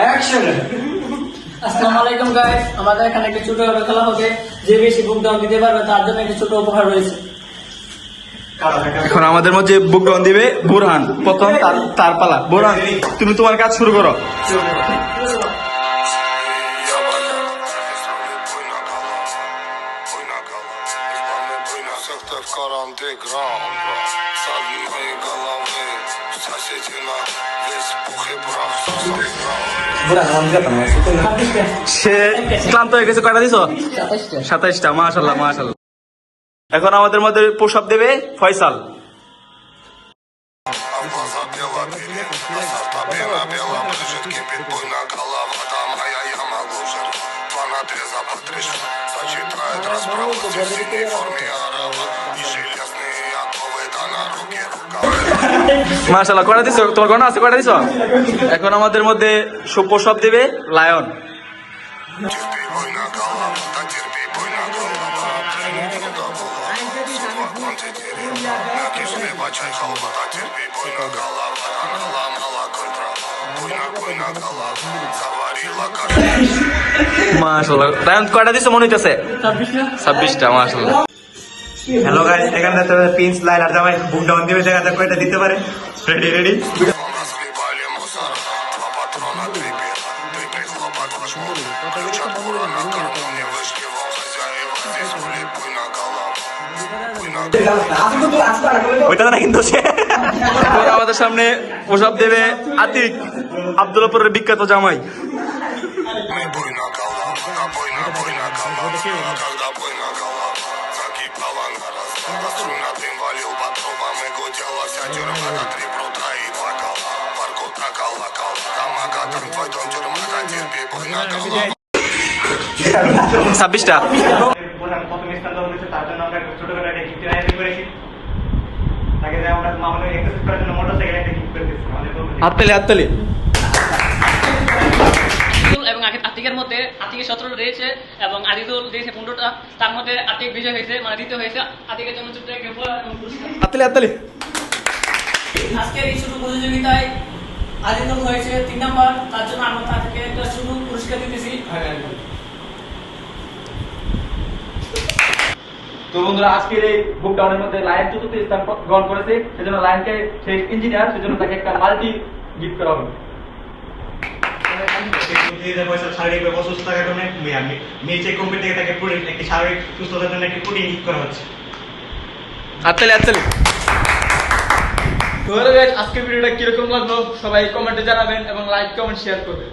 Action আসসালামু আলাইকুম guys আমাদের এখানে একটা ছোট খেলা হবে যে বেশি বুক ডাউন দিতে পারবে তার জন্য একটা ছোট উপহার রয়েছে এখন আমাদের মধ্যে বুক ডাউন দিবে বুরহান প্রথম তার তার পালা বুরহান তুমি তোমার কাজ শুরু করো Сектор андеграунд, с одной головы Соседина весь пух и прах সে ক্লান্ত হয়ে গেছে কয়টা দিছো সাতাশটা সাতাইশটা মাশাল্লাহ মাশাল্লাহ এখন আমাদের মধ্যে প্রসাব দেবে ফয়সাল Глаза бело Пена бело брыжет, মার্শাল্লাহ কটা দিছো? তোমার গণনা আছে? কটা দিছো? এখন আমাদের মধ্যে সুপ্রসব দেবে লায়ন। মার্শাল্লাহ লায়ন কটা দিছো? মনে হইতেছে? ছাব্বিশটা। মার্শাল্লাহ হ্যালো গাইস এখানে তো পিনস লাইন আর জামাই বুক ডাউন দিবে দেখা যাক কয়টা দিতে পারে রেডি রেডি কিন্তু আমাদের সামনে ওসব দেবে আতিক আব্দুল্লাপুরের বিখ্যাত জামাই না na tym walił Batrowa mego działa Siadziormaka, tri bruta i dwa kala Parku taka laka, laka maga Tam twojdą dziurmaka, cierpi bój na kala ছাব্বিশটা হাততালি হাততালি আতিকের মধ্যে আতিকের সতেরোটা দিয়েছে এবং আদিদুল দিয়েছে পনেরোটা। তার মধ্যে আতিক বিজয় হয়েছে মানে দ্বিতীয় হয়েছে। আতিকের জন্য ছোট্ট আজকের এই ছোট প্রতিযোগিতায় আদিদুল হয়েছে তিন নাম্বার। তার জন্য আমরা তাকে একটা ছোট পুরস্কার দিতেছি। তো বন্ধুরা আজকের এই বুক ডাউনের মধ্যে লায়ন চতুর্থ স্থান গ্রহণ করেছে। সেজন্য লায়নকে সেই ইঞ্জিনিয়ার সেজন্য তাকে একটা মাল্টি গিফট করা হবে। প্রতিযোগিতায় পয়সা শারীরিক অসুস্থ থাকার কারণে নিচে কোম্পানি থেকে তাকে প্রোটিন একটি শারীরিক সুস্থতার জন্য একটি প্রোটিন গিফট করা হচ্ছে। তো guys, আজকের ভিডিওটা কীরকম লাগল? সবাই কমেন্টে জানাবেন এবং লাইক কমেন্ট শেয়ার করবেন।